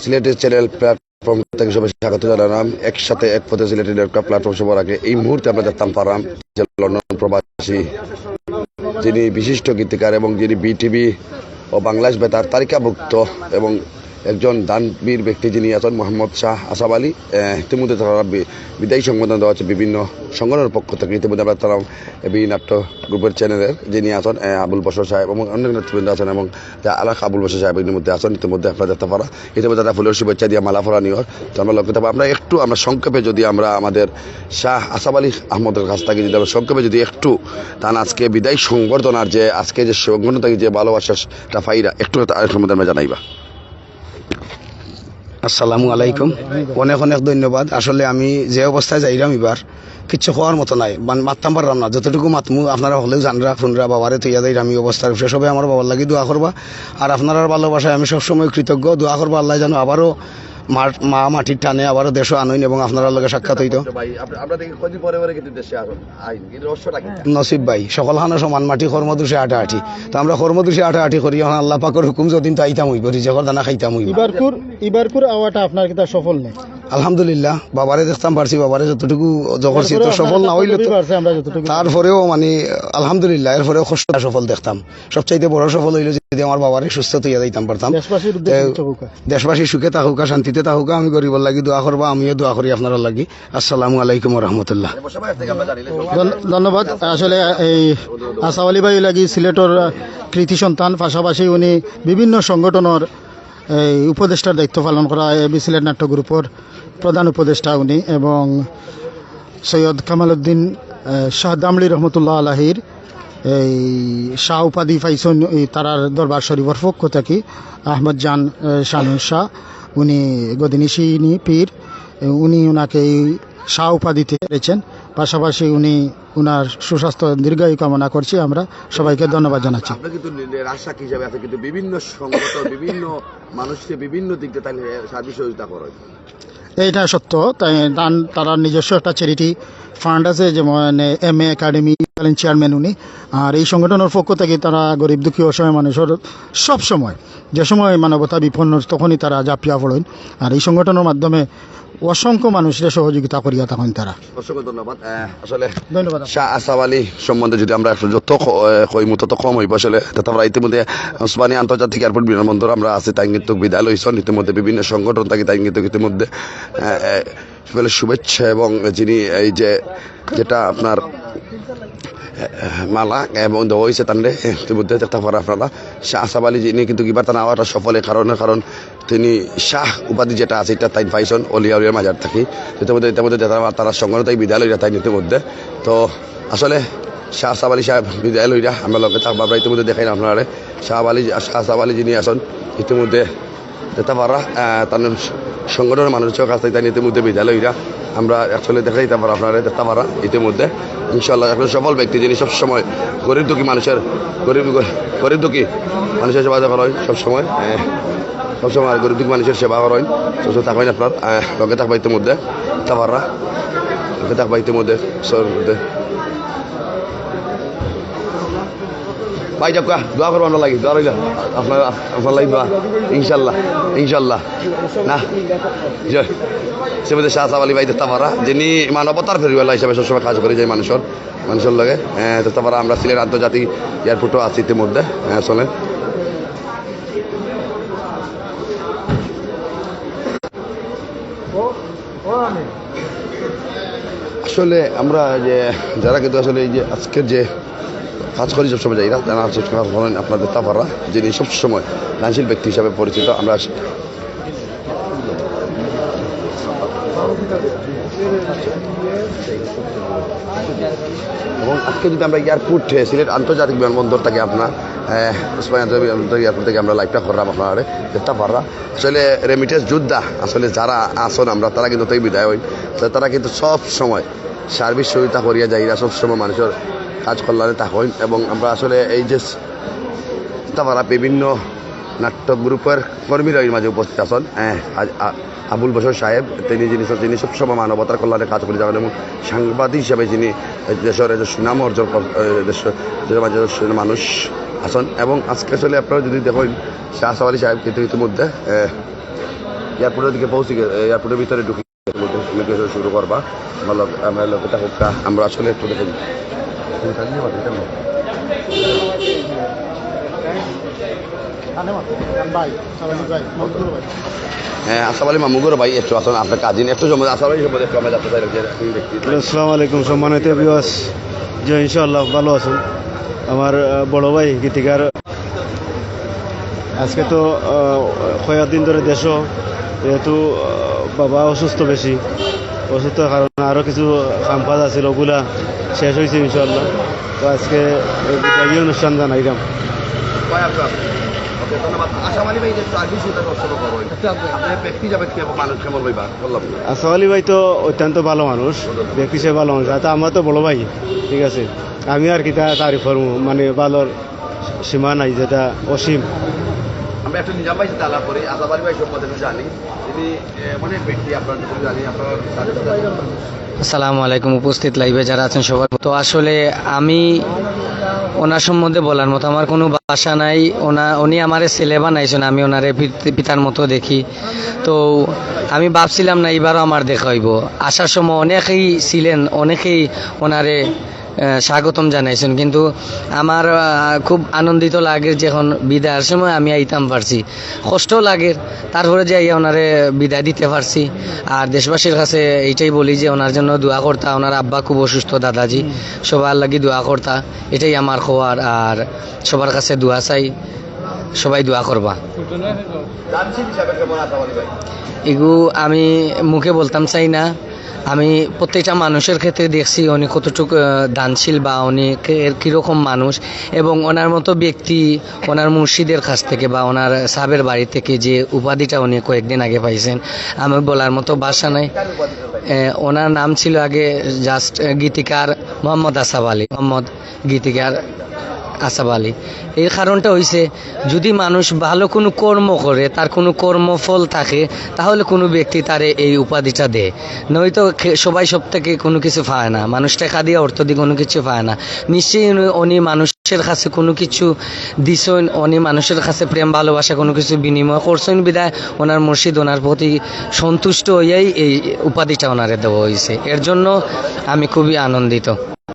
সিলেটের channel platform থেকে সবাই স্বাগত জানালাম। একসাথে এক পথে সিলেটের একটা প্ল্যাটফর্ম সবার আগে এই মুহূর্তে আমরা জানতাম পারাম লন্ডন প্রবাসী। যিনি বিশিষ্ট গীতিকার এবং যিনি বিটিভি ও বাংলাদেশ বেতার তালিকাভুক্ত এবং একজন দানবীর ব্যক্তি যিনি আছেন, মোহাম্মদ শাহ আসাব আলী। ইতিমধ্যে তারা বিদায়ী সংবোধন দেওয়া হচ্ছে বিভিন্ন সংগঠনের পক্ষ থেকে। ইতিমধ্যে আমরা তারা এবি নাট্য গ্রুপের চ্যানেলের যিনি আছেন আবুল বসর সাহেব এবং অনেক নেতৃবৃন্দ আছেন এবং আলাক আবুল বসর সাহেব এর মধ্যে আছেন, ইতিমধ্যে আপনারা দেখতে পারা। ইতিমধ্যে তারা ফুলের শুভেচ্ছা দিয়ে মালা ফরা নিওর তো আমরা লক্ষ্য থাকব। আমরা একটু, আমরা সংক্ষেপে যদি আমরা আমাদের শাহ আসাব আলী আহমদের কাছ থেকে যদি আমরা সংক্ষেপে যদি একটু তার আজকে বিদায় সংবর্ধনার যে, আজকে যে সংগঠন থেকে যে ভালোবাসাটা ফাইরা, একটু সম্বন্ধে আমরা জানাইবা। আসসালামু আলাইকুম। অনেক অনেক ধন্যবাদ। আসলে আমি যে অবস্থায় যাইলাম এবার কিচ্ছু হওয়ার মতো নাই। মানে মাততাম পারলাম না। যতটুকু মাতমু আপনারা হলেও জানরা ফোনরা বাবারে তুইয়া দেয় আমি অবস্থার উপরে সবাই আমার বাবার লাগে দোয়া করবা। আর আপনার ভালোবাসায় আমি সবসময় কৃতজ্ঞ। দোয়া করবা আল্লাহ যেন আবারও মা মাটির টানে আবারও দেশও আনইন এবং আপনার লগে সাক্ষাৎ হইতো। কিন্তু কিন্তু নসিব ভাই সকল হানো সমান মাটি কর্মদোষে আটা আটি তো আমরা কর্মদোষে আটা আটি করি এখন আল্লাহ পাকর হুকুম যদিন তো আইতাম হইব রিজেকর দানা খাইতাম হইব। ইবারকুর ইবারকুর আওয়াটা আপনার কিতা সফল নেই? আলহামদুলিল্লাহ বাবারে দেখতাম পারছি বাবারে যতটুকু জগরছি তো সফল না হইলে তারপরেও মানে আলহামদুলিল্লাহ এরপরেও কষ্ট সফল দেখতাম। সবচাইতে বড় সফল হইল যদি আমার বাবারে সুস্থ তৈয়া যাইতাম পারতাম। দেশবাসী সুখে থাকুকা শান্তিতে থাকুকা আমি গরিবর লাগি দোয়া করবা আমিও দোয়া করি আপনার লাগি। আসসালামু আলাইকুম রহমতুল্লাহ। ধন- ধন্যবাদ। আসলে এই আসাফ আলী ভাই লাগি সিলেটর কৃতি সন্তান পাশাপাশি উনি বিভিন্ন সংগঠনের এই উপদেষ্টার দায়িত্ব পালন করা এবি সিলেট নাট্য গ্রুপের প্রধান উপদেষ্টা উনি এবং সৈয়দ কামাল উদ্দিন আহ, শাহ দামলি রহমতুল্লাহ আলাহির এই শাহ উপাধি এই তারার দরবার শরীফর পক্ষ থেকে। আহমদ জান আহ, শাহ উনি গদিনিশিনী পীর উনি ওনাকে এই শাহ উপাধিতে পেয়েছেন পাশাপাশি উনি উনার সুস্বাস্থ্য দীর্ঘায়ু কামনা করছি আমরা। সবাইকে ধন্যবাদ জানাচ্ছি। আপনি কিন্তু রাজশাক হিসাবে আছে কিন্তু বিভিন্ন সংগঠন বিভিন্ন মানুষকে বিভিন্ন দিক দিয়ে সার্ভিস সহযোগিতা করে এইটা সত্য তাই তারা নিজস্ব একটা চ্যারিটি ফান্ড আছে যেমন এম এ একাডেমি চেয়ারম্যান উনি। আর এই সংগঠনের পক্ষ থেকে তারা গরিব দুঃখী অসহায় মানুষের সব সময় যে সময় মানবতা বিপন্ন তখনই তারা জাপিয়া পড়েন আর এই সংগঠনের মাধ্যমে অসংখ্য মানুষের সহযোগিতা করিয়া তখন তারা। অসংখ্য ধন্যবাদ। আসলে ধন্যবাদ। শাহ আসাব আলী সম্বন্ধে যদি আমরা যত কইমু তত কম হইব আসলে তাতে আমরা ইতিমধ্যে ওসমানী আন্তর্জাতিক এয়ারপোর্ট বিমানবন্দর আমরা আছি তাই কিন্তু বিদায় লইছেন ইতিমধ্যে বিভিন্ন সংগঠন থাকি তাই কিন্তু ইতিমধ্যে বলে শুভেচ্ছা এবং যিনি এই যে যেটা আপনার মালা এবং দেওয়া হয়েছে তান্ডে ইতিমধ্যে দেখতে পারে আপনারা। শাহ আসাব আলী যিনি কিন্তু কিবার তার আওয়াটা সফলের কারণে কারণ তিনি শাহ উপাধি যেটা আছে, এটা তাই পাইছেন অলিয়া উলিয়ার মাজার থাকি। ইতিমধ্যে ইতিমধ্যে তারা তারা সংগঠন তাই বিদায় লইরা তাই ইতিমধ্যে। তো আসলে শাহ আসাব আলী সাহেব বিদায় লইরা আমরা লগে থাকব। ইতিমধ্যে দেখাই না আপনারা। শাহ আলী শাহ আসাব আলী যিনি আছেন, ইতিমধ্যে যেতে পারা তার সংগঠনের মানুষের কাছ থেকে তাই ইতিমধ্যে বিদায় লইরা আমরা অ্যাকচুয়ালি দেখা দিতে পারো আপনারা দেখতে পারা ইতিমধ্যে। ইনশাল্লাহ একজন সফল ব্যক্তি যিনি সবসময় গরিব দুঃখী মানুষের গরিব গরিব দুঃখী মানুষের সেবা করেন সবসময় সবসময় গরিব দুঃখী মানুষের সেবা করেন। সবসময় থাকবেন আপনার। লগে থাকবা ইতিমধ্যে। পারা লগে থাকবা ইতিমধ্যে। সর মধ্যে ভাই যাবকা দোয়া করব আমরা লাগি, দোয়া রইল। আপনার আপনার লাগি দোয়া, ইনশাল্লাহ ইনশাল্লাহ। না জয় সেবাদে শাহ সাহ আলী ভাই দেখতে যিনি মানবতার ফেরিওয়ালা হিসাবে সবসময় কাজ করে যায় মানুষের মানুষের লগে। দেখতে পারা আমরা সিলেট আন্তর্জাতিক এয়ারপোর্টও আছি ইতিমধ্যে। হ্যাঁ আসলে আমরা যে, যারা কিন্তু আসলে এই যে আজকের যে কাজ করি সবসময় যাই না, যারা কাজ করেন আপনাদের তাপারা যিনি সবসময় দানশীল ব্যক্তি হিসাবে পরিচিত, আমরা এবং আজকে যদি আমরা এয়ারপোর্ট, সিলেট আন্তর্জাতিক বিমানবন্দর থেকে আপনার উসমানী আন্তর্জাতিক এয়ারপোর্ট থেকে আমরা লাইভটা করলাম আপনারা। দেখতে পাররা আসলে রেমিটেন্স যোদ্ধা আসলে যারা আসন আমরা তারা কিন্তু তাই বিদায় হই। তারা কিন্তু সব সময় সার্ভিস সহযোগিতা করিয়া যাইরা সব সময় মানুষের কাজ কল্যাণে তা হইন এবং আমরা আসলে এই যে তারা বিভিন্ন নাট্য গ্রুপের কর্মীরা এর মাঝে উপস্থিত আছেন। হ্যাঁ, আজ- আ- আবুল বসর সাহেব তিনি যিনি যিনি সবসময় মানবতার কল্যাণে কাজ করে যাবেন এবং সাংবাদিক হিসাবে যিনি দেশের সুনাম অর্জন দেশের মানুষ আছেন এবং আজকে আসলে আপনারা যদি দেখেন শাহ আলী সাহেব কিন্তু ইতিমধ্যে এয়ারপোর্টের দিকে পৌঁছে এয়ারপোর্টের ভিতরে ঢুকে ইমিগ্রেশন শুরু করবা। আমার আমার লোক হোক আমরা আসলে একটু দেখুন হ্যাঁ আসাম আলী মামুগর ভাই, একটু আসুন, আপনার কাজিন, একটু জমা আসাম আমরা জানতে ব্যক্তি আসসালামু আলাইকুম, সম্মানিত বিবাস যে ইনশাআল্লাহ, ভালো আছেন। আমার বড় ভাই গীতিকার। আজকে তো কয়েকদিন ধরে দেশও, যেহেতু বাবা অসুস্থ বেশি। অসুস্থ কারণে আরও কিছু কাম কাজ আছিল ওগুলা শেষ হয়েছে ইনশাল্লাহ তো আজকে অনুষ্ঠান জানাইলাম। ভাই আপনার ওকে ধন্যবাদ। আসাম আলী ভাই যে ব্যক্তি যাবে কি বললাম। আলী তো অত্যন্ত ভালো মানুষ ব্যক্তি সে ভালো মানুষ। তা আমরা তো বড় ভাই ঠিক আছে? আমি আর কি তা তারিফ করব মানে ভালোর সীমা নাই যেটা অসীম। আমরা একটা নিজাম ভাই সাথে করি। আসাম আলী ভাই সম্বন্ধে জানি। তিনি এ, অনেক ব্যক্তি আপনার জানি আপনার আসসালামু আলাইকুম উপস্থিত লাইভে যারা আছেন সবাই তো আসলে আমি ওনার সম্বন্ধে বলার মতো আমার কোনো বাসা নাই। ওনা, উনি আমারে ছেলে বানাইছেন, আমি ওনারে পিতার মতো দেখি। তো আমি ভাবছিলাম না এবারও আমার দেখাইব আসার সময় অনেকেই ছিলেন, অনেকেই ওনারে স্বাগতম জানাইছেন। কিন্তু আমার খুব আনন্দিত লাগে যখন বিদায়ের সময় আমি আইতাম পারছি। কষ্ট লাগে তারপরে যে ওনারে বিদায় দিতে পারছি। আর দেশবাসীর কাছে এইটাই বলি যে ওনার জন্য দোয়া করতা ওনার আব্বা খুব অসুস্থ দাদাজি সবার লাগি দোয়া করতা এটাই আমার খোয়ার আর সবার কাছে দোয়া চাই সবাই দোয়া করবা। এগু আমি মুখে বলতাম চাই না আমি প্রত্যেকটা মানুষের ক্ষেত্রে দেখছি উনি কতটুকু দানশীল বা উনি কীরকম মানুষ এবং ওনার মতো ব্যক্তি ওনার মুর্শিদের কাছ থেকে বা ওনার সাবের বাড়ি থেকে যে উপাধিটা উনি কয়েকদিন আগে পাইছেন, আমি বলার মতো ভাষা নাই। ওনার নাম ছিল আগে জাস্ট গীতিকার মোহাম্মদ আসাফ আলী। মোহাম্মদ গীতিকার আলী। এর কারণটা হইছে, যদি মানুষ ভালো কোনো কর্ম করে, তার কোনো কর্মফল থাকে, তাহলে কোনো ব্যক্তি তারে এই উপাধিটা দেয়। নয়তো সবাই সব থেকে কোনো কিছু পায় না। মানুষ টাকা দিয়ে অর্থ দিয়ে কোনো কিছু পায় না। নিশ্চয়ই উনি- উনি মানুষের কাছে কোনো কিছু দিছেন, উনি মানুষের কাছে প্রেম, ভালোবাসা, কোনো কিছু বিনিময় করছেন বিদায় ওনার মুর্শিদ ওনার প্রতি সন্তুষ্ট হইয়াই এই উপাধিটা ওনারে দেওয়া হয়েছে এর জন্য আমি খুবই আনন্দিত।